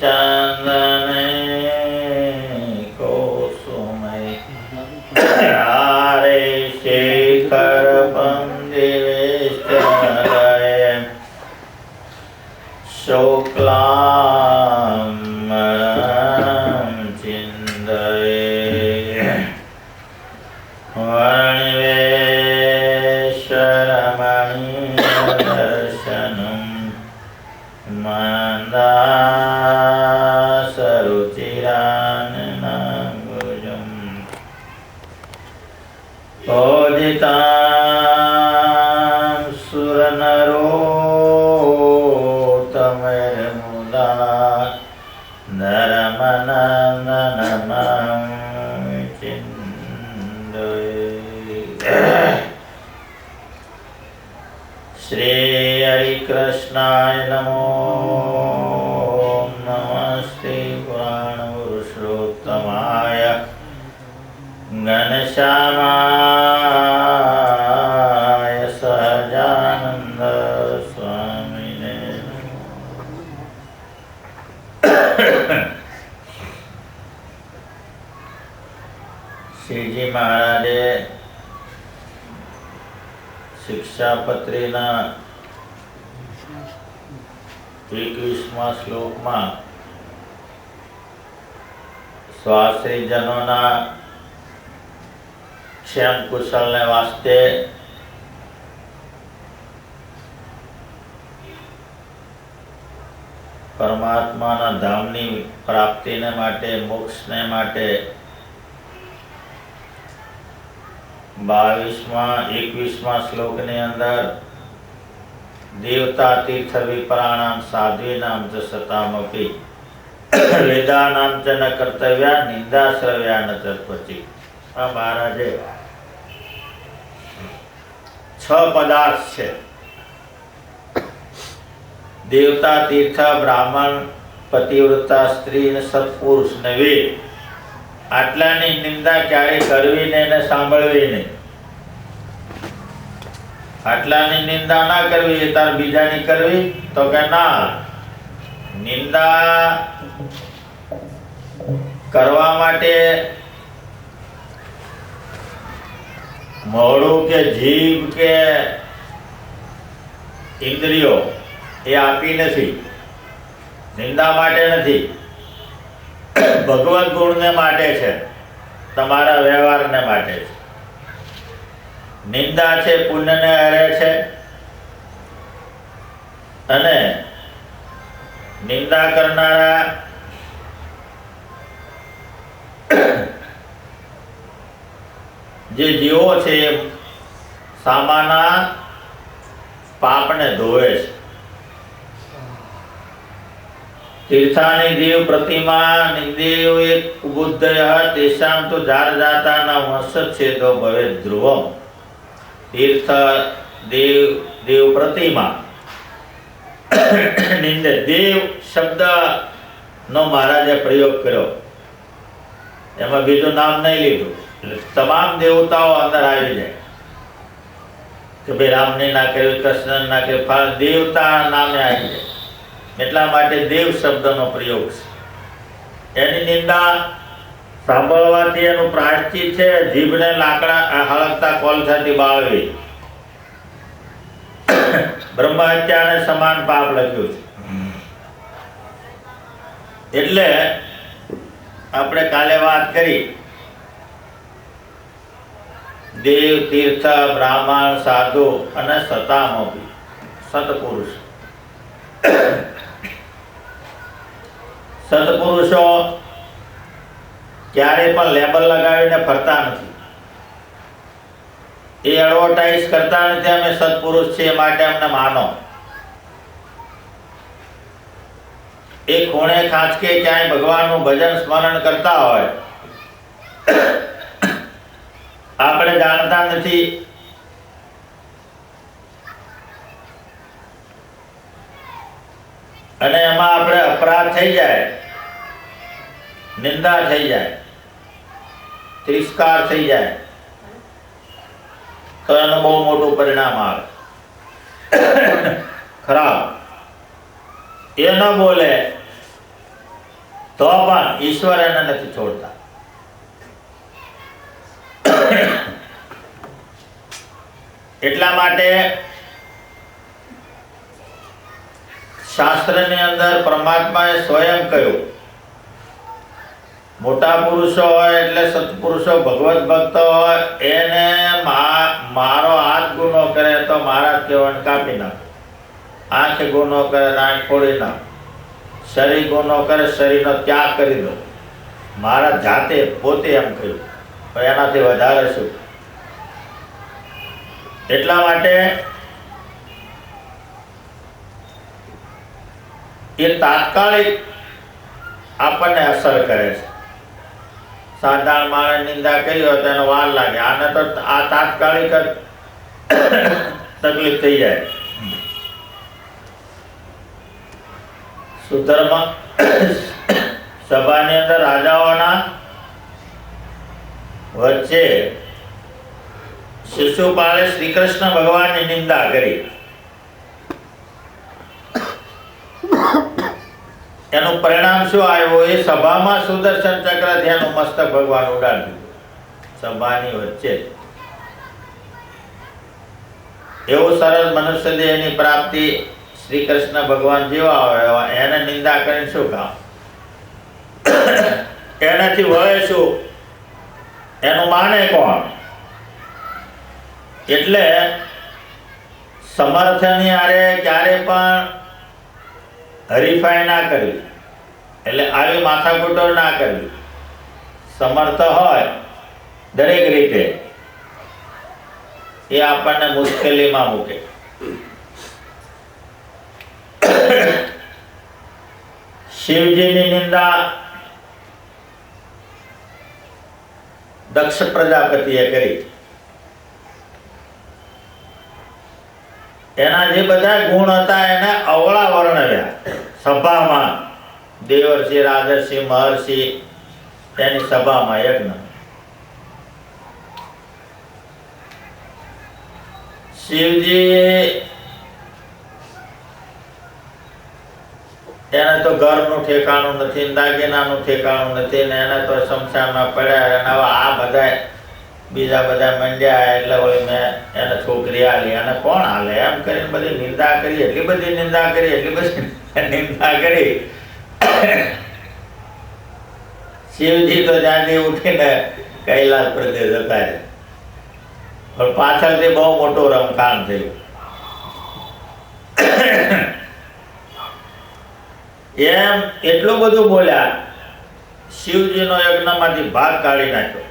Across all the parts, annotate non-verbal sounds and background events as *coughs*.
ता योजितां सुरनरोतमयमुदा नरमनन्दनमं श्रीहरिकृष्णाय नमो नमस्ते पुराणपुरुषोत्तमाय घनश्यामा શ્રીજી મહારાજે શિક્ષાપત્રીના એકવીસમાં શ્લોકમાં સ્વાશ્રીજનોના ક્ષેમ કુશલને વાસ્તે પરમાત્માના ધામની પ્રાપ્તિને માટે, મોક્ષને માટે બાવીસમાં એકવીસમાં શ્લોકની અંદર દેવતા તીર્થ વિપ્રાણામ સાધ્વીનામ ચ સતામપી વેદાનામ ચ ન કર્તવ્યા નિંદા શ્રવ્યા ન ચર્પચી આ મહારાજે છ પદાર્થ છે દેવતા તીર્થ બ્રાહ્મણ પતિવ્રતા સ્ત્રી અને સત્પુરુષ ને વેદ આટલાની નિંદા ક્યારેય કરવી ને એને સાંભળવી નહીં. આટલાની નિંદા ના કરવી, એ તાર બીજાની કરવી, તો કે ના. નિંદા કરવા માટે મોડું કે જીભ કે ઇન્દ્રિયો એ આપી નથી. નિંદા માટે નથી. ભગવત ગુણને માટે છે. તમારા વ્યવહારને માટે છે. નિંદા છે, પુણ્યને હરે છે. અને નિંદા કરનારા જે જીવો છે સામાના પાપને ધોવે છે. તીર્થાની દેવ પ્રતિમા નિદેવ એક બુદ્ધય તેષામ તો જાર જાતાના વંશચ્છેદો ભવે ધ્રુવમ. તીર્થ, દેવ દેવ પ્રતિમા. નિંદે દેવ શબ્દ નો મહારાજે પ્રયોગ કર્યો. એમાં બીજું નામ નહીં લીધું. તમામ દેવતાઓ અંદર આવી જાય. કે ભાઈ રામને ના કર્યું કૃષ્ણ ના કર્યું દેવતા નામે આવી જાય. એટલા માટે દેવ શબ્દનો પ્રયોગ છે. એની નિંદા સાંભળવાથી એનું પ્રાશ્ચિત છે, જીભને લાકડા, આ હળગતા કોલસાથી બાળવી. બ્રહ્મહત્યાને સમાન પાપ લખ્યું છે. એટલે આપણે કાલે વાત કરી. દેવ, તીર્થ, બ્રાહ્મણ, સાધુ અને સતામોપી સતપુરુષ. સત્પુરુષો ક્યારે પણ લેબલ લગાવીને ફરતા નથી. એ એડવર્ટાઇઝ કરતા નથી અમે સત્પુરુષ છીએ માટે અમને માનો. એ ખૂણે ખાંચકે ક્યાંય ભગવાનનું ભજન સ્મરણ કરતા હોય, આપણે જાણતા નથી. અને એમાં આપણે અપરાધ થઈ જાય. નિંદા થઈ જાય, તિરસ્કાર થઈ જાય તો એનું બહુ મોટું પરિણામ આવે. *coughs* ખરાબ. એ ન બોલે, તો પણ ઈશ્વર એને નથી છોડતા. *coughs* એટલા માટે શાસ્ત્રની અંદર પરમાત્માએ સ્વયં કહ્યું મોટા પુરુષો હોય એટલે સત્પુરુષો ભગવત ભક્ત હોય, એને મારો હાથ ગુનો કરે તો મારા કેવન કાપી નાખ. આંખ ગુનો કરે આંખ ફોડી નાખ. શરીર ગુનો કરે, શરીરનો ત્યાગ કરી દો. મારા જાતે પોતે એમ કહ્યું તો એનાથી વધારે શું? એટલા માટે એ તાત્કાલિક આપણને અસર કરે છે. સાધારણ માણસ નિંદા કરી હોય તો એનો વાર લાગે. આને તો આ તાત્કાલિક જ તકલીફ થઈ જાય. સુધર્મ સભાની અંદર રાજાઓના વચ્ચે શિશુપાલે શ્રી કૃષ્ણ ભગવાનની નિંદા કરી. એનું પરિણામ શું આવ્યું? એ સભામાં સુદર્શન ચક્ર ધ્યાન મસ્તક ભગવાન ઉડાડ્યું. સભાની વચ્ચે. એવું સરળ મનુષ્ય દેહની પ્રાપ્તિ શ્રી કૃષ્ણ ભગવાન જેવા હોય એને નિંદા કરીને શું કામ? એનાથી વળે શું? એનું માને કોણ? એટલે સમર્થની આરે ક્યારે પણ હરીફાઈ ના કરવી. એટલે આવી માથાકૂટો ના કરવી. સમર્થ હોય દરેક રીતે, એ આપણને મુશ્કેલીમાં મૂકે. શિવજીની નિંદા દક્ષ પ્રજાપતિએ કરી. એના જે બધા ગુણ હતા એને અવળા વર્ણવ્યા. સભામાં દેવર્ષિ, રાજર્ષિ, મહર્ષિ તેની સભામાં યજ્ઞ શિવજી એને તો ઘરનું ઠેકાણું નથી, દાગીનાનું ઠેકાણું નથી ને એને તો શમશાનમાં પડ્યા અને આ બધા બીજા બધા મંડ્યા એટલે વળી મેં એને છોકરી આલી. અને કોણ હાલે એમ કરીને બધી નિંદા કરી, એટલી બધી નિંદા કરી, એટલી બધી નિંદા કરી. શિવજી તો જાગી ઉઠીને કૈલાસ પ્રદેશ જતા રહ્યા પણ પાછળથી બહુ મોટો રમખાણ થયું. એમ એટલું બધું બોલ્યા, શિવજીનો યજ્ઞમાંથી ભાગ કાઢી નાખ્યો.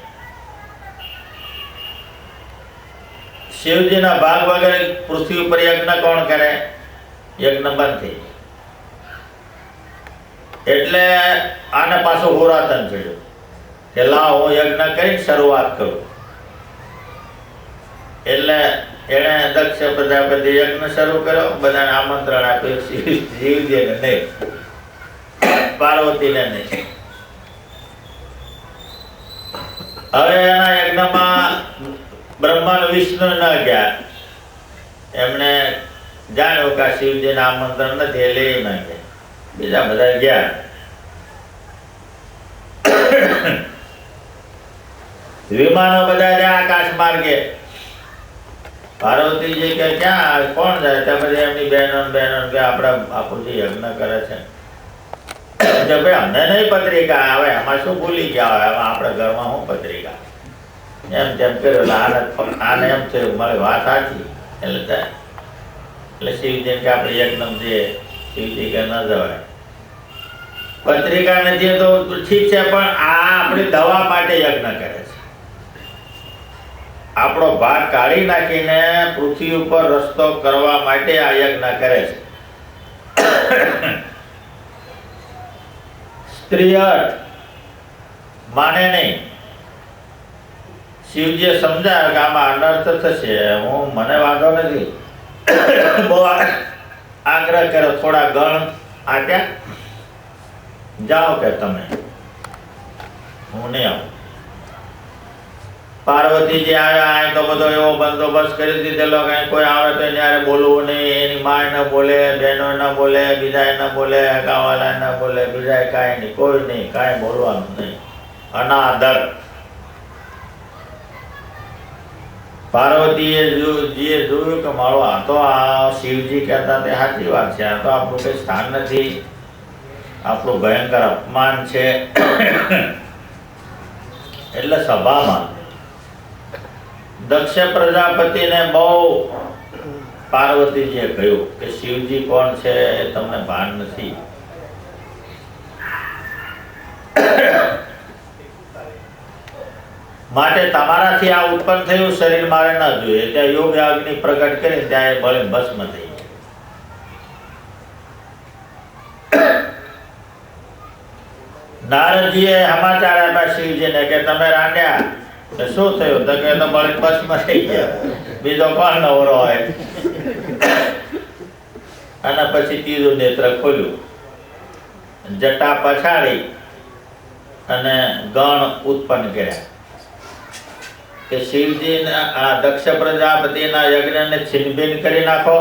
શિવજીના ભાગ વગર પૃથ્વી ઉપર યજ્ઞ કોણ કરે? યજ્ઞ બંધ એટલે આને પાછું હોરાતન થયું. કે લા હું યજ્ઞ કરીને શરૂઆત કરું. એટલે એણે દક્ષ પ્રજાપતિ યજ્ઞ શરૂ કર્યો. બધાને આમંત્રણ આપ્યું શિવજી શિવજીને નહીં, પાર્વતીને નહીં. હવે એના યજ્ઞમાં બ્રહ્મા વિષ્ણુ ન ગયા એમણે જાણ્યું કે શિવજીને આમંત્રણ નથી, એટલે એ ન ગયા બીજા બધા ગયા. વિમાનો બધા ગયા આકાશ માર્ગે. પાર્વતીજી કે, ક્યાં કોણ જાય? ત્યાં બધી એમની બહેનો બહેનો કે, આપણા બાપુજી યજ્ઞ કરે છે. ભાઈ અમને નહીં પત્રિકા આવે. એમાં શું ભૂલી ગયા હોય? એમાં આપણે ઘરમાં શું પત્રિકા? એમ તેમ કર્યો એટલે આને એમ થયું. મારી વાત સાચી. એટલે એટલે શિવજી કે આપણે યજ્ઞ જઈએ શિવજી કે ન જવાય. પત્રિકા નથી તો ઠીક છે, પણ આ આપણી દવા માટે યજ્ઞ કરે છે. આપણો ભાગ કાઢી નાખીને પૃથ્વી ઉપર રસ્તો કરવા માટે આ યજ્ઞ કરે છે. *coughs* સ્ત્રી અર્થ. માને નહીં. શિવજીએ સમજાવ્યું કે આમાં અનર્થ થશે. હું મને વાંધો નથી. આગ્રહ કર્યો, થોડા ગણ આટ્યા. જાઓ કે તમે. હું નહીં આવું. પાર્વતીજી આવ્યા અહીં તો બધો એવો બંદોબસ્ત કરી દીધેલો કે કોઈ આવે તો ત્યારે બોલવું નહીં. એની માય ન બોલે, બહેનો ન બોલે બીજા ન બોલે ગાવાલા ન બોલે બીજા કાંઈ નહીં, કોઈ નહીં, કાંઈ બોલવાનું નહીં. અનાદર. પાર્વતીએ જીએ જોયું કે મારો આ તો આ શિવજી કહેતા તે સાચી વાત છે. આ તો આપણું કઈ સ્થાન નથી. આપણું ભયંકર અપમાન છે. એટલે સભામાં દક્ષ પ્રજાપતિને બહુ પાર્વતીજીએ કહ્યું કે શિવજી કોણ છે એ તમને ભાન નથી. માટે તમારાથી આ ઉત્પન્ન થયું, શરીર મારે ન જોઈએ. ત્યાં યોગ અગ્નિ પ્રગટ કરી ત્યાં એ ભલે ભસ્મ થઈ. નારદજીએ સમાચાર આપ્યા શિવજીને કે તમે રાંડ્યા. શું થયું? તો બળી ભસ્મ થઈ ગયા. બીજો કોણ નવરો હોય? અને પછી ત્રીજું નેત્ર ખોલ્યું. જટા પછાડી અને ગણ ઉત્પન્ન કર્યા. કે શિવજીના આ દક્ષ પ્રજાપતિના યજ્ઞને છીનભીન કરી નાખો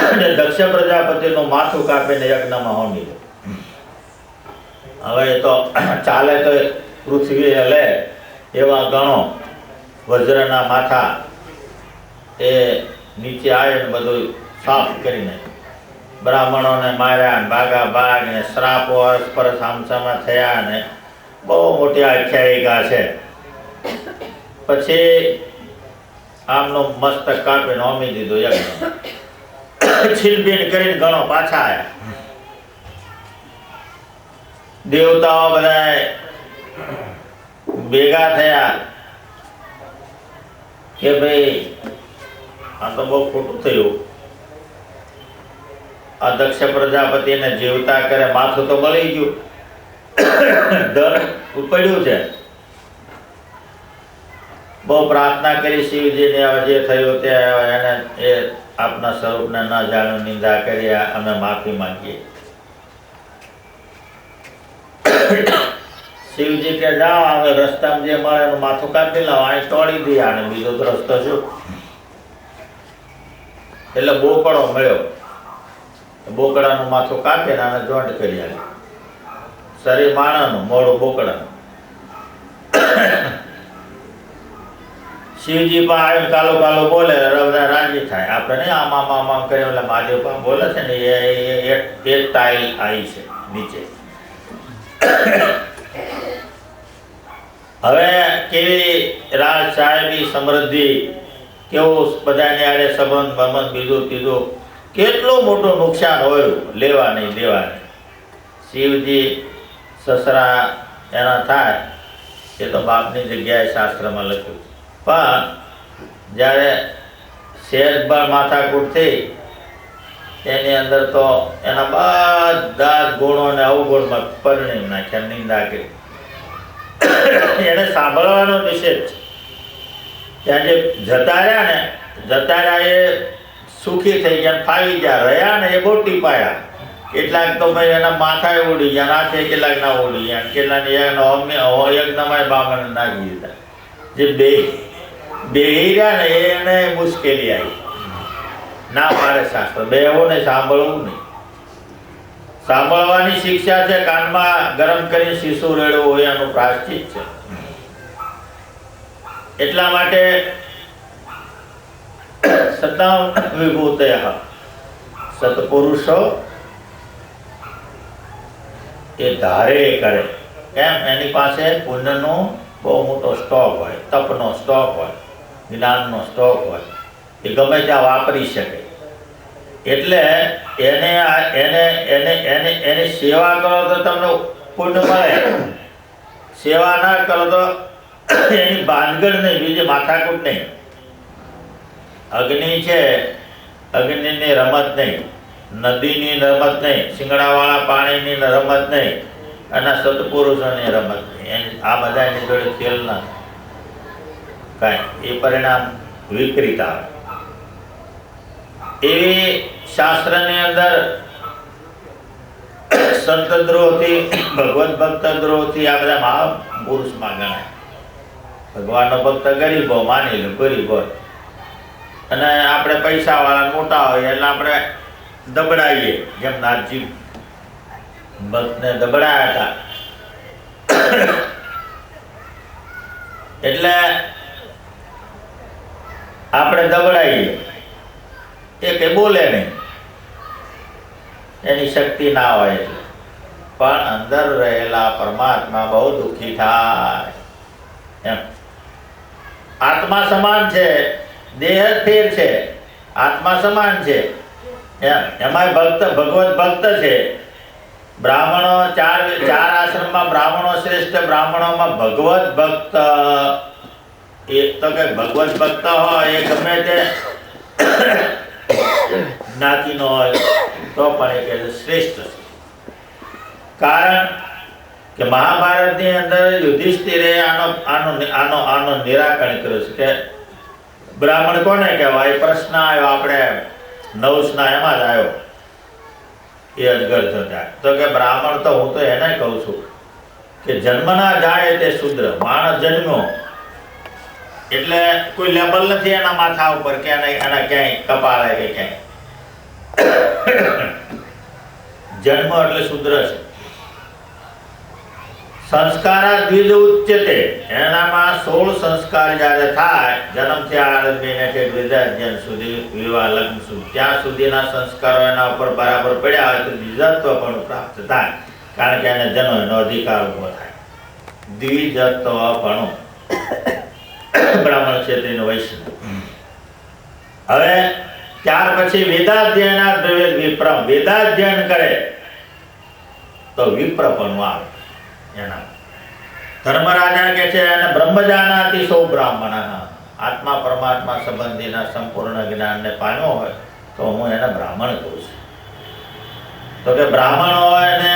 અને દક્ષ પ્રજાપતિનું માથું કાપીને યજ્ઞમાં હોમી લો. હવે તો ચાલે તો પૃથ્વી હલે એવા ગણો વજ્રના માથા એ નીચે આવે ને બધું સાફ કરી નાખ્યું બ્રાહ્મણોને માર્યા ભાગા ભાગ ને શ્રાપો અરસ્પર સામસામા થયા ને બહુ મોટી આખ્યાયિકા છે. પછી આમનો મસ્તક કાપીને ઓમી દીધો યજ્ઞ છીલબીન કરીને ઘણો પાછા આવ્યા દેવતાઓ બધા ભેગા થયા કે ભાઈ, આ તો બહુ ખોટું થયું. આ દક્ષ પ્રજાપતિને જીવતા કરે, માથું તો બળી ગયું. *coughs* દર ઉપડ્યું છે. બહુ પ્રાર્થના કરી શિવજીને જે થયું તે એને એ આપના સ્વરૂપને ન જાણ્યું નિંદા કરી અમે માફી માંગીએ. શિવજી કે, જાઓ, હવે રસ્તામાં જે મળે એનું માથું કાપી લાવો, અહીં તોડી દઈએ આને, બીજો રસ્તો શું એટલે બોકડો મળ્યો. બોકડાનું માથું કાપીને આને જોઈન્ટ કરી આલે શરીર માણાનું મોડું બોકડાનું. શિવજી પણ આવીને કાલો કાલો બોલે રાજી થાય. આપણે નહીં આમ આમ આમ આમ કર્યું એટલે મહાદેવ પણ બોલે છે ને, એ, એ- ટાઈલ આવી છે, નીચે. હવે કેવી રાજ સાહેબી સમૃદ્ધિ, કેવું બધાને આડે સંબંધ બમંધ બીજું ત્રીજું, કેટલું મોટું નુકસાન હોય, લેવા નહીં, દેવા નહીં. શિવજી, સસરા, એના થાય, એ તો બાપની જગ્યાએ શાસ્ત્રમાં લખ્યું પણ જ્યારે શેરભર માથાકૂટ થઈ તેની અંદર તો એના બધા ગુણો અને અવગુણમાં પરિણમી નાખ્યા, નિંદા કરી. એને સાંભળવાનો નિષેધ છે. ત્યાં જે જતા રહ્યા ને જતા રહ્યા એ સુખી થઈ ગયા ફાવી ગયા, રહ્યા ને એ બહુ ટીપાયા કેટલાક તો ભાઈ એના માથાએ ઉડી ગયા ના છે કેટલાક ના ઉડી ગયા, કેટલાક એનો અમને યજ્ઞમાં બામણ નાખી દીધા. જે બે બેહી રહ્યા ને એને મુશ્કેલી આવી. ના, મારે શાસ્ત્ર. બેહવું ને સાંભળવું નહીં. સાંભળવાની શિક્ષા છે, કાનમાં ગરમ કરી શીશુ રેડવું હોય એનું પ્રાશ્ચિત છે. એટલા માટે સતામ વિભૂત સત્પુરુષો એ ધારે કરે. એમ, એની પાસે પુણ્યનો બહુ મોટો સ્ટોક હોય, તપનો સ્ટોક હોય. જ્ઞાનનો સ્ટોક હોય, એ ગમે ત્યાં વાપરી શકે. એટલે એને એને એને એને, એની સેવા કરો તો તમને પુણ્ય મળે. સેવા ના કરો તો એની ભાનગડ નહીં બીજી માથાકૂટ નહીં. અગ્નિ છે, અગ્નિની રમત નહીં, નદીની રમત નહીં, શિંગડાવાળા પાણીની રમત નહીં, અને સત્પુરુષોની રમત નહીં. એની, આ બધાની જોડે ખેલ ના. કાંઈ એ પરિણામ વિપરીત આવે. એવી શાસ્ત્રની અંદર સંત દ્રોહથી ભગવત ભક્ત દ્રોહથી આ બધા મહાપુરુષમાં ગણાય. ભગવાનનો ભક્ત ગરીબો માની લો, ગરીબ અને આપણે પૈસાવાળા મોટા હોય એટલે આપણે દબડાઈએ, જેમ નાથજી ભક્તને દબડાયા હતા. એટલે આપણે દબડાઈએ એ કે બોલે નહીં. એની શક્તિ ના હોય એટલે. પણ અંદર રહેલા પરમાત્મા બહુ દુઃખી થાય. એમ. આત્મા સમાન છે. દેહ સ્થિર છે. આત્મા સમાન છે. એમ. એમાંય ભક્ત, ભગવત ભક્ત છે. બ્રાહ્મણો ચાર ચાર આશ્રમમાં બ્રાહ્મણો શ્રેષ્ઠ, બ્રાહ્મણોમાં ભગવત ભક્ત. એક તો કે ભગવત ભક્ત હોય એ ગમે તે જ્ઞાતિનો હોય, તો પણ એ કે શ્રેષ્ઠ છે. કારણ કે મહાભારતની અંદર યુધિષ્ઠિરે આનો આનો આનો આનો નિરાકરણ કર્યું છે કે બ્રાહ્મણ કોને કહેવાય? પ્રશ્ન આવ્યો આપણે નવસના એમાં જ આવ્યો. એ અજગર થતા તો કે બ્રાહ્મણ તો હું તો એને કહું છું કે જન્મના જાય તે શુદ્ર, માણસ જન્મ્યો. એટલે કોઈ લેબલ નથી એના માથા ઉપર કે એના એના ક્યાંય કપાળે કે ક્યાંય. જન્મ એટલે શુદ્ર છે. સંસ્કાર દ્વિજ ઉચ્યતે. એનામાં સોળ સંસ્કાર જ્યારે થાય, જન્મથી કે વિદ્યાધ્યન સુધી, વિવાહ, લગ્ન સુધી. સુધીના સંસ્કારો એના ઉપર બરાબર પડ્યા હોય તો દ્વિજત્વ પણ પ્રાપ્ત થાય. કારણ કે એને જન્મ એનો અધિકાર ઊભો થાય. દ્વિજત્વ પણ. બ્રાહ્મણ ક્ષેત્રીનો વૈષ્ણવ. હવે ત્યાર પછી વેદાધ્યયના દ્રવ્ય વિપ્રમ. વેદાધ્યયન કરે તો વિપ્રપણું આવે. એના. ધર્મરાજા કે છે અને બ્રહ્મજાનાથી સૌ બ્રાહ્મણ આત્મા પરમાત્મા સંબંધીના સંપૂર્ણ જ્ઞાનને પામ્યો હોય તો હું એને બ્રાહ્મણ કહું છું. તો કે બ્રાહ્મણ હોય ને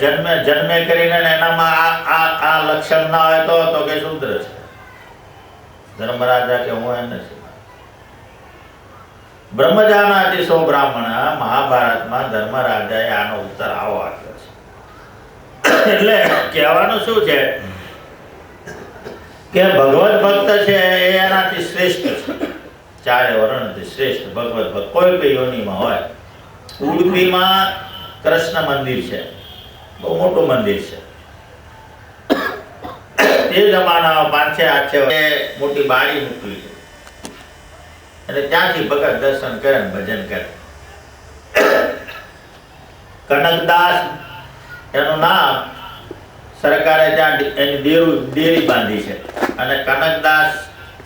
જન્મે જન્મે કરીને એનામાં આ આ લક્ષણ ના હોય તો તો કે શુદ્ર છે. ધર્મરાજા કે હું એને છે. બ્રહ્મજાનાતિ સૌ બ્રાહ્મણ મહાભારતમાં ધર્મરાજાએ આનો ઉત્તર આવો આપ્યો છે. એટલે કહેવાનું શું છે? કે ભગવત ભક્ત છે એ એનાથી શ્રેષ્ઠ છે. ચારે વર્ણથી શ્રેષ્ઠ ભગવત ભક્ત. કોઈ કોઈ યોનિમાં હોય. ઉડપીમાં કૃષ્ણ મંદિર છે. બહુ મોટું મંદિર છે. તે જમાના પાંચે આઠે મોટી બારી મૂકવી. અને ત્યાંથી ભગત દર્શન કરે ભજન કરે. કનકદાસ, એનું નામ સરકારે ત્યાં એની દેવ, ડેરી બાંધી છે. અને કનકદાસ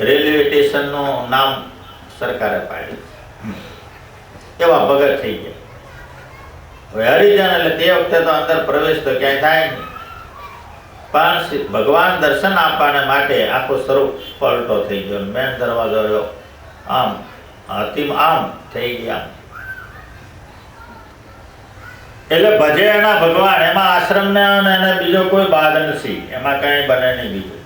રેલવે સ્ટેશનનું નામ સરકારે પાડ્યું એવા ભગત થઈ ગયા. હવે હરિજન એટલે તે વખતે તો અંદર પ્રવેશ તો ક્યાંય થાય નહીં. પણ ભગવાન દર્શન આપવાને માટે આખો સ્વરૂપ પલટો થઈ ગયો. મેન દરવાજો રહ્યો. આમ, અતિમ આમ થઈ ગયા. એટલે ભજે એના ભગવાન, એમાં આશ્રમ ને અને બીજો કોઈ બાદ નથી. એમાં કઈ બને નહીં બીજું.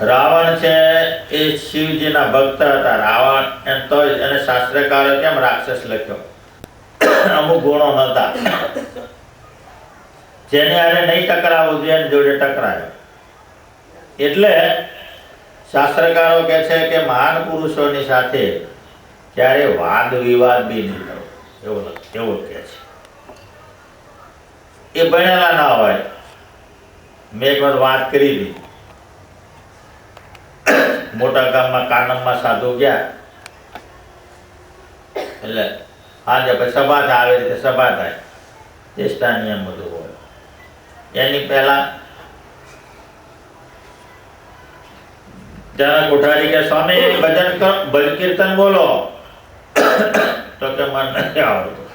રાવણ છે એ શિવજીના ભક્ત હતા. રાવણ એમ તો એને શાસ્ત્રકારે કેમ રાક્ષસ લખ્યો? અમુક ગુણો નહોતા. જેને આને નહીં ટકરાવવું જોઈએ જોડે ટકરાયો. એટલે શાસ્ત્રકારો કહે છે કે મહાન પુરુષોની સાથે ક્યારે વાદ વિવાદ બી નહીં કરવો એવું એવું કહે છે. એ ભણેલા ના હોય. મેં એક વાર વાત કરી હતી. મોટા ગામમાં કાનમમાં સાધુ ગયા. એટલે આજે પછી સભા આવી રીતે સભા થાય. ચેષ્ટા નિયમ બધું હોય. એની પહેલા ત્યાં કોઠારી કે, સ્વામી, ભજન ભજન કીર્તન બોલો. તો કે, મને નથી આવડતું.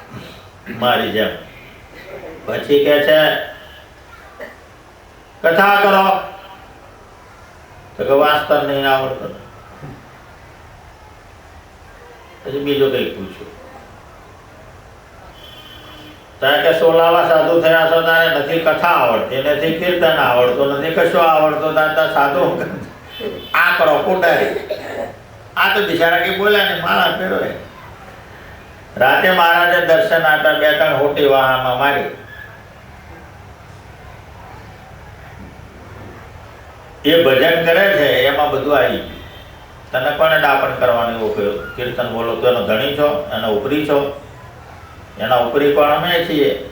મારી જેમ. પછી કે છે, કથા કરો. તો વાંચતા નહીં આવડતું. પછી બીજું કંઈક પૂછ્યું કારણ કે સોલાવા સાધુ થયા છો તારે? નથી કથા આવડતી, નથી કીર્તન આવડતું, નથી કશું આવડતું, તારે સાધુ આ કરો કોટારી આ તો બિચારા કે બોલ્યા ને માળા ફેરવે. રાતે મહારાજે દર્શન આપ્યા, બે ત્રણ હોટી વાહામાં મારી. એ ભજન કરે છે, એમાં બધું આવી ગયું. તને પણ ડાપણ કરવાનું એવો કહ્યું કીર્તન બોલો તો એનો ધણી છો, એનો ઉપરી છો? એના ઉપરી કોણ અમે છીએ?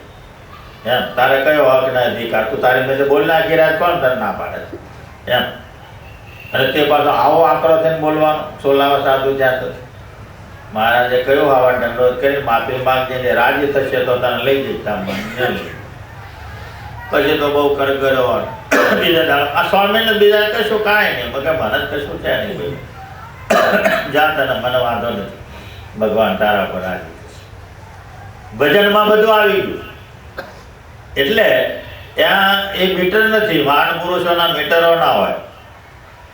એમ, તારે કયો હક ને અધિકાર? તું તારી મેં બોલ નાખી રહ્યા કોણ તને ના પાડે છે? એમ. અને તે પાછો આવો આકરો થઈને બોલવાનો, સોલાવા સાધુ જ્યાં મહારાજે કયો આવા દંડોત કરી માફી માંગજે રાજી થશે તો તને લઈ જઈશ તામ બંને લઈ. પછી તો બહુ કરગરો બીજા દાડા, આ સ્વામીને બીજા કશું કાંઈ નહીં. બધા ભારત કશું છે નહીં ભાઈ જા તને મને વાંધો નથી. ભગવાન તારા પર આવી ભજનમાં બધું આવી ગયું. એટલે ત્યાં એ મીટર નથી મહાન પુરુષોના મીટરો ના હોય.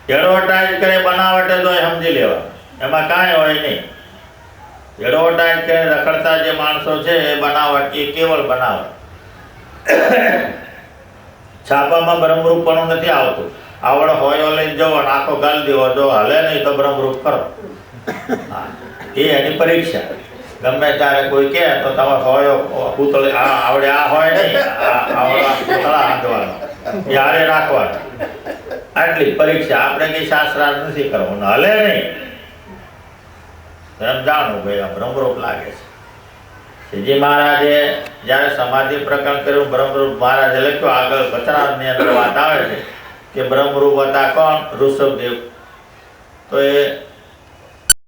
એડવર્ટાઇઝ કરે, બનાવટે તો સમજી લેવા એમાં કાંઈ હોય નહીં. એડવર્ટાઇઝ કરે, રખડતા જે માણસો છે, એ બનાવટ, એ કેવળ બનાવટ. છાપામાં બ્રહ્મરૂપપણું નથી આવતું. આવડ હોયો લઈને જવો આખો ગાલ દેવો, જો હલે નહીં તો બ્રહ્મરૂપ કરો. એ એની પરીક્ષા. ગમે ત્યારે કોઈ કહે તો તમારે હોય, પૂતળે, આ આવડે આ હોય નહીં આવડા પૂતળા હાંધવાનો. યારે રાખવાનો. આટલી પરીક્ષા આપણે કઈ શાસ્ત્રાર્થ નથી કરવાનું. હલે નહીં. એમ જાણવું ભાઈ આ બ્રહ્મરૂપ લાગે છે. શ્રીજી મહારાજે જ્યારે સમાધિ પ્રકરણ કર્યું, બ્રહ્મરૂપ મહારાજે લખ્યું, આગળ વચનાની અંદર વાત આવે છે કે બ્રહ્મરૂપ હતા કોણ? ઋષભદેવ. તો એ